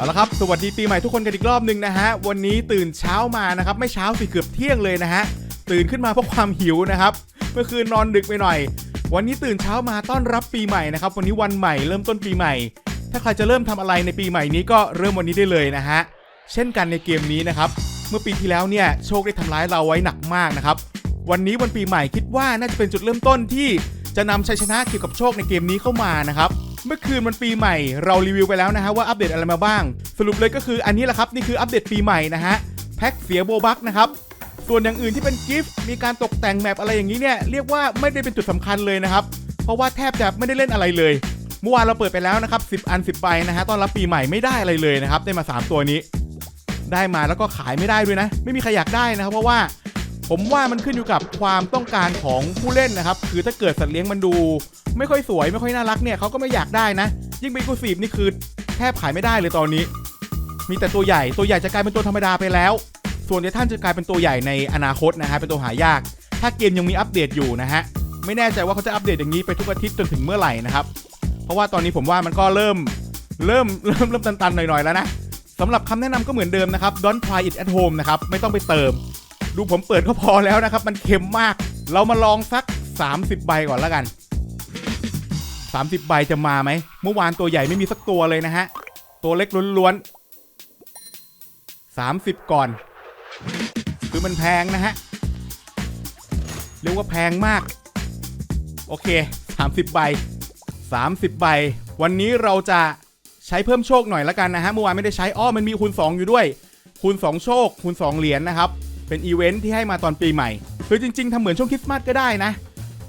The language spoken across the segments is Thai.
เอาละครับ สวัสดีปีใหม่ทุกคนกันอีกรอบหนึ่งนะฮะ วันนี้ตื่นเช้ามานะครับ ไม่เช้าสิเกือบเที่ยงเลยนะฮะ ตื่นขึ้นมาเพราะความหิวนะครับ เมื่อคืนนอนดึกไปหน่อย วันนี้ตื่นเช้ามาต้อนรับปีใหม่นะครับ วันนี้วันใหม่เริ่มต้นปีใหม่ ถ้าใครจะเริ่มทำอะไรในปีใหม่นี้ก็เริ่มวันนี้ได้เลยนะฮะ เช่นกันในเกมนี้นะครับ เมื่อปีที่แล้วเนี่ยโชคได้ทำร้ายเราไว้หนักมากนะครับ วันนี้วันปีใหม่คิดว่าน่าจะเป็นจุดเริ่มต้นที่จะนำชัยชนะเกี่ยวกับโชคในเกมนี้เข้ามานะครับ เมื่อคืนวันปีใหม่ เรารีวิวไปแล้วนะฮะว่าอัปเดตอะไรมาบ้าง สรุปเลยก็คืออันนี้แหละครับนี่คืออัปเดตปีใหม่นะฮะแพ็คเสียโบบักนะครับส่วนอย่างอื่นที่เป็นกิฟต์มีการตกแต่งแมปอะไรอย่างนี้เนี่ยเรียกว่าไม่ได้เป็นจุดสำคัญเลยนะครับ เพราะว่าแทบจะไม่ได้เล่นอะไรเลยเมื่อวานเราเปิดไปแล้วนะครับ10 อัน 10ใบนะฮะตอนรับปีใหม่ไม่ได้อะไรเลยนะครับได้มา 3 ตัวนี้ ได้มาแล้วก็ขายไม่ได้ด้วยนะ ไม่มีใครอยากได้นะครับ เพราะว่าผมว่ามันขึ้นอยู่กับความต้องการของผู้เล่นนะครับ คือถ้าเกิดสัตว์เลี้ยงมันดู ไม่ค่อยสวยไม่ค่อยน่ารักเนี่ยเขาก็ไม่อยากได้นะ ยิ่งเป็นกูซีฟนี่คือแทบขายไม่ได้เลยตอนนี้ มีแต่ตัวใหญ่ตัวใหญ่จะกลายเป็นตัวธรรมดาไปแล้ว ส่วนเดท่านจะกลายเป็นตัวใหญ่ในอนาคตนะฮะเป็นตัวหายาก ถ้าเกมยังมีอัปเดตอยู่นะฮะไม่แน่ใจว่าเขาจะอัปเดตอย่างนี้ไปทุกอาทิตย์จนถึงเมื่อไหร่นะครับ เพราะว่าตอนนี้ผมว่ามันก็เริ่มเริ่มเริ่มเริ่มตันๆหน่อยๆแล้วนะสำหรับคำแนะนำก็เหมือนเดิมนะครับ don't try it at home นะครับ ไม่ต้องไปเติม ดูผมเปิดก็พอแล้วนะครับ มันเค็มมาก เรามาลองสัก 30 ใบก่อนแล้วกัน 30 ใบจะมาไหม เมื่อวานตัวใหญ่ไม่มีสักตัวเลยนะฮะ ตัวเล็กล้วนๆ30 ก่อน คือมันแพงนะฮะ เรียกว่าแพงมาก โอเค 30 ใบ 30 ใบ วันนี้เราจะใช้เพิ่มโชคหน่อยละกันนะฮะ เมื่อวานไม่ได้ใช้ อ้อ มันมีคูณ 2 อยู่ด้วย คูณ 2 โชค คูณ 2 เหรียญนะครับ เป็นอีเวนท์ที่ให้มาตอนปีใหม่ คือจริงๆทำเหมือนช่วงคริสต์มาสก็ได้นะ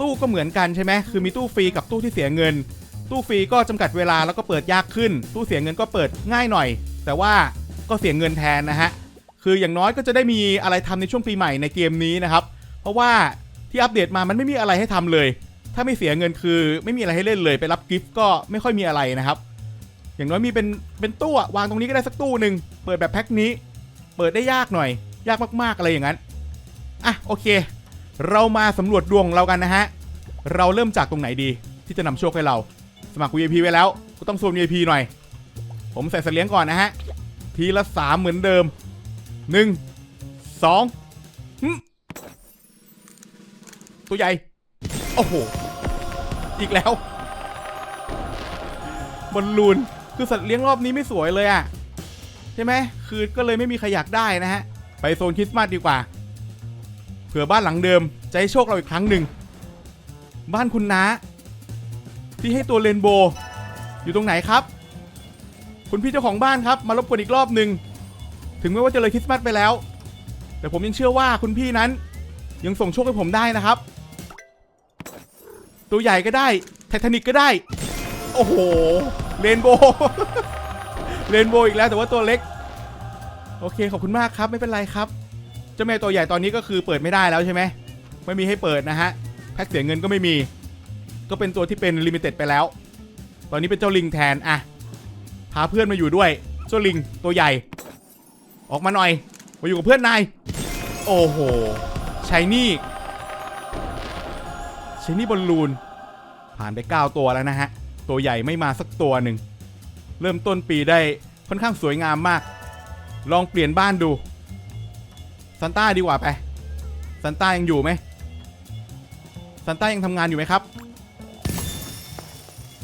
ตู้ก็เหมือนกันใช่ไหมคือมีตู้ฟรีกับตู้ที่เสียเงิน ตู้ฟรีก็จำกัดเวลาแล้วก็เปิดยากขึ้น ตู้เสียเงินก็เปิดง่ายหน่อย แต่ว่าก็เสียเงินแทนนะฮะคืออย่างน้อยก็จะได้มีอะไรทำในช่วงปีใหม่ในเกมนี้นะครับ เพราะว่าที่อัปเดตมามันไม่มีอะไรให้ทำเลย ถ้าไม่เสียเงินคือไม่มีอะไรให้เล่นเลย ไปรับกิฟต์ก็ไม่ค่อยมีอะไรนะครับ อย่างน้อยมีเป็นเป็นตู้วางตรงนี้ก็ได้สักตู้หนึ่งเปิดแบบแพ็คนี้ เปิดได้ยากหน่อย ยากมากๆอะไรอย่างนั้นอะโอเค เรามาสำรวจดวงเรากันนะฮะ เราเริ่มจากตรงไหนดี ที่จะนำโชคให้เรา สมัคร VIP ไว้แล้ว ก็ต้องโซน VIP หน่อย ผมใส่สเลี้ยงก่อนนะฮะ ทีละสามเหมือนเดิมหนึ่งสองตัวใหญ่ โอ้โห อีกแล้วบอลลูนคือสัตว์เลี้ยงรอบนี้ไม่สวยเลยอะใช่ไหมคือก็เลยไม่มีใครอยากได้นะฮะ ไปโซนคริสต์มาสดีกว่า เผื่อบ้านหลังเดิมจะให้โชคเราอีกครั้งหนึ่ง บ้านคุณน้าที่ให้ตัวเรนโบว์อยู่ตรงไหนครับ คุณพี่เจ้าของบ้านครับ มารบกวนอีกรอบหนึ่งถึงแม้ว่าจะเลยคริสต์มาสไปแล้ว แต่ผมยังเชื่อว่าคุณพี่นั้น ยังส่งโชคให้ผมได้นะครับ ตัวใหญ่ก็ได้ไททานิกก็ได้ โอ้โหเรนโบว์เรนโบว์อีกแล้วแต่ว่าตัวเล็ก โอเคขอบคุณมากครับไม่เป็นไรครับ จ้าแม่ตัวใหญ่ตอนนี้ก็คือเปิดไม่ได้แล้วใช่ไหมไม่มีให้เปิดนะฮะแพ็คเสียเงินก็ไม่มี ก็เป็นตัวที่เป็นลิมิเต็ดไปแล้ว ตอนนี้เป็นเจ้าลิงแทนอะพาเพื่อนมาอยู่ด้วยเจ้าลิงตัวใหญ่ ออกมาหน่อยมาอยู่กับเพื่อนนายโอ้โหชายนี่ชายนี่บอลลูนผ่านไป 9 ตัวแล้วนะฮะตัวใหญ่ไม่มาสักตัวหนึ่งเริ่มต้นปีได้ค่อนข้างสวยงามมาก ลองเปลี่ยนบ้านดู ซันต้าดีกว่าไปซันต้ายังอยู่ไหมซันต้ายังทำงานอยู่ไหมครับ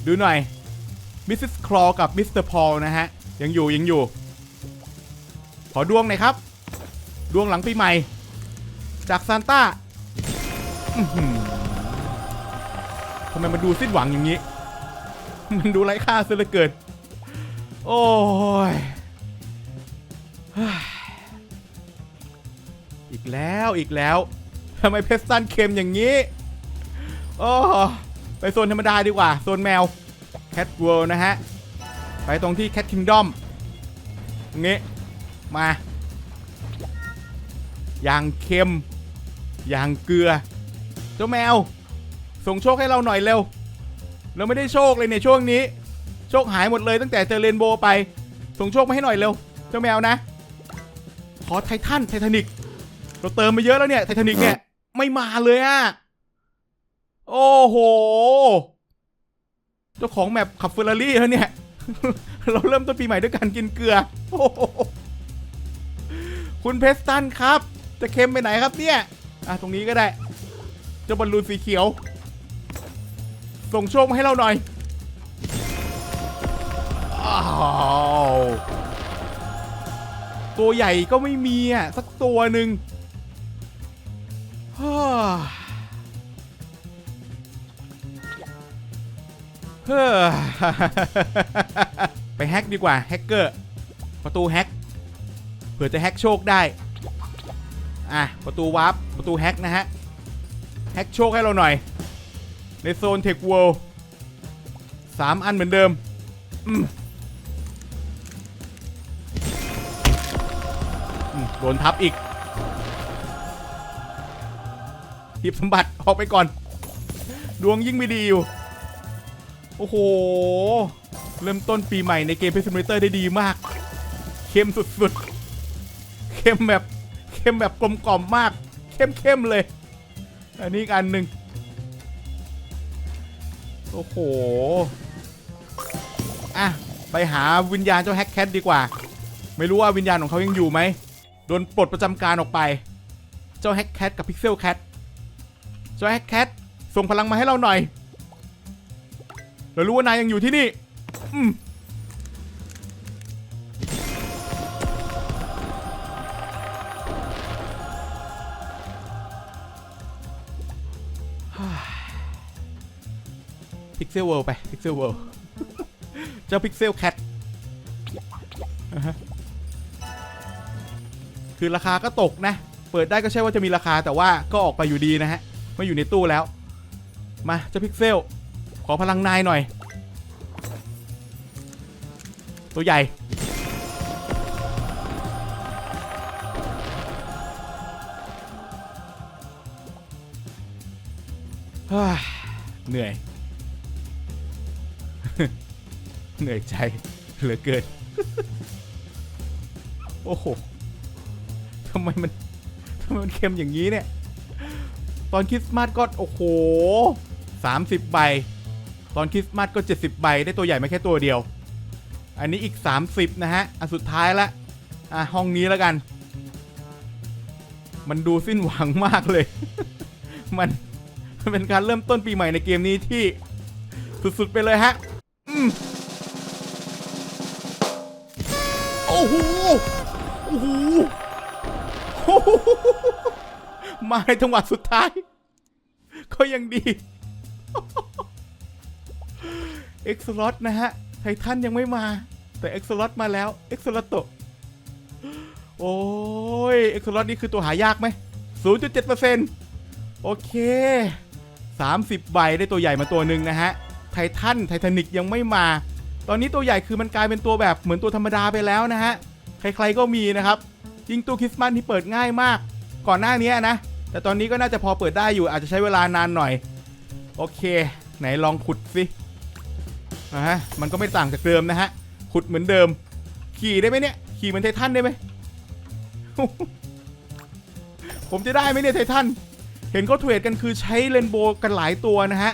ดูหน่อยมิสซิสคลอกับมิสเตอร์พอลนะฮะ ยังอยู่ยังอยู่ ขอดวงหน่อยครับ ดวงหลังปีใหม่ จากซานต้าทำไมมันดูสิ้นหวังอย่างนี้ มันดูไร้ค่าซะเหลือเกิน โอ้ย แล้วอีกแล้วทำไมเพชรซันเค็มอย่างนี้โอ้ไปโซนธรรมดาดีกว่า โซนแมวแคทเวิลด์นะฮะ ไปตรงที่แคทคิงดอมงี้มาอย่างเค็ม อย่างเกลือ เจ้าแมว ส่งโชคให้เราหน่อยเร็ว เราไม่ได้โชคเลยในช่วงนี้ โชคหายหมดเลยตั้งแต่เจอเรนโบว์ไป ส่งโชคมาให้หน่อยเร็ว เจ้าแมวนะ ขอไททันไททานิก เราเติมมาเยอะแล้วเนี่ยไททานิกเนี่ยไม่มาเลยอะโอ้โห เจ้าของแมปขับเฟอร์รารี่แล้วเนี่ย เราเริ่มต้นปีใหม่ด้วยการกินเกลือ คุณเพสตันครับ จะเค็มไปไหนครับเนี่ย อะ ตรงนี้ก็ได้ เจ้าบอลลูนสีเขียว ส่งโชคมาให้เราหน่อยอตัวใหญ่ก็ไม่มีอะ สักตัวหนึ่ง เฮ้อไปแฮกดีกว่าแฮกเกอร์ประตูแฮกเผื่อจะแฮกโชคได้ อะ ประตูวาร์ปประตูแฮกนะฮะ แฮกโชคให้เราหน่อย ในโซนเทคเวิลด์สามอันเหมือนเดิมอืมอืมโดนทับอีก หยิบสมบัติออกไปก่อน ดวงยิ่งไม่ดีอยู่ โอ้โห เริ่มต้นปีใหม่ในเกมเพซิมูเตอร์ได้ดีมาก เข้มสุดๆ เข้มแบบ เข้มแบบกลมกล่อมมาก เข้มๆเลย อันนี้อีกอันหนึ่งโอ้โห อะ ไปหาวิญญาณเจ้าแฮกแคทดีกว่า ไม่รู้ว่าวิญญาณของเขายังอยู่ไหม โดนปลดประจำการออกไป เจ้าแฮกแคทกับพิกเซลแคท จ้าแฮกแคทส่งพลังมาให้เราหน่อย เรารู้ว่านายยังอยู่ที่นี่อืมพิกเซลเวิลไป พิกเซลเวิลเจ้าพิกเซลแคทคือราคาก็ตกนะ เปิดได้ก็ใช่ว่าจะมีราคาแต่ว่าก็ออกไปอยู่ดีนะฮะ ไม่อยู่ในตู้แล้ว มาเจ้าพิกเซล ขอพลังนายหน่อย ตัวใหญ่เฮ้ยเหนื่อย เหนื่อยใจเหลือเกิน โอ้โหทำไมมันทำไมมันเค็มอย่างนี้เนี่ย ตอนคริสต์มาสก็โอ้โห 30 ใบ ตอนคริสต์มาสก็ 70 ใบ ได้ตัวใหญ่มาแค่ตัวเดียว อันนี้อีก 30 นะฮะ อันสุดท้ายละอะห้องนี้แล้วกัน มันดูสิ้นหวังมากเลย มันมันเป็นการเริ่มต้นปีใหม่ในเกมนี้ที่สุดๆไปเลยฮะอืมโอ้โห โอ้โหโอ้โห มาในจังหวะสุดท้าย ก็ยังดี เอ็กซ์ลอตนะฮะ ไททันยังไม่มา แต่เอ็กซ์ลอตมาแล้ว เอ็กซ์ลอตโตโอ้ย เอ็กซ์ลอตนี่คือตัวหายากไหม 0.7%โอเค 30 ใบได้ตัวใหญ่มาตัวหนึ่งนะฮะ ไททัน ไททานิกยังไม่มา ตอนนี้ตัวใหญ่คือมันกลายเป็นตัวแบบเหมือนตัวธรรมดาไปแล้วนะฮะ ใครๆก็มีนะครับยิงตู้คริสต์มาสที่เปิดง่ายมาก ก่อนหน้านี้นะ แต่ตอนนี้ก็น่าจะพอเปิดได้อยู่อาจจะใช้เวลานานหน่อย โอเค ไหนลองขุดสิอ่าฮะมันก็ไม่ต่างจากเดิมนะฮะ ขุดเหมือนเดิม ขี่ได้ไหมเนี่ย ขี่เหมือนไททันได้ไหมผมจะได้ไหมเนี่ยไททัน เห็นเขาเทรดกันคือใช้เรนโบกันหลายตัวนะฮะ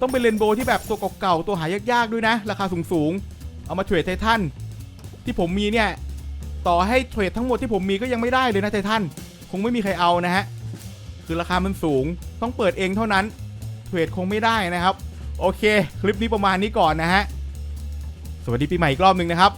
ต้องเป็นเรนโบที่แบบตัวเก่าๆตัวหายากๆด้วยนะ ราคาสูงๆ เอามาเทรดไททันที่ผมมีเนี่ย ต่อให้เทรดทั้งหมดที่ผมมีก็ยังไม่ได้เลยนะไททัน คงไม่มีใครเอานะฮะ คือราคามันสูงต้องเปิดเองเท่านั้น เทรดคงไม่ได้นะครับ โอเค คลิปนี้ประมาณนี้ก่อนนะฮะ สวัสดีปีใหม่อีกรอบหนึ่งนะครับ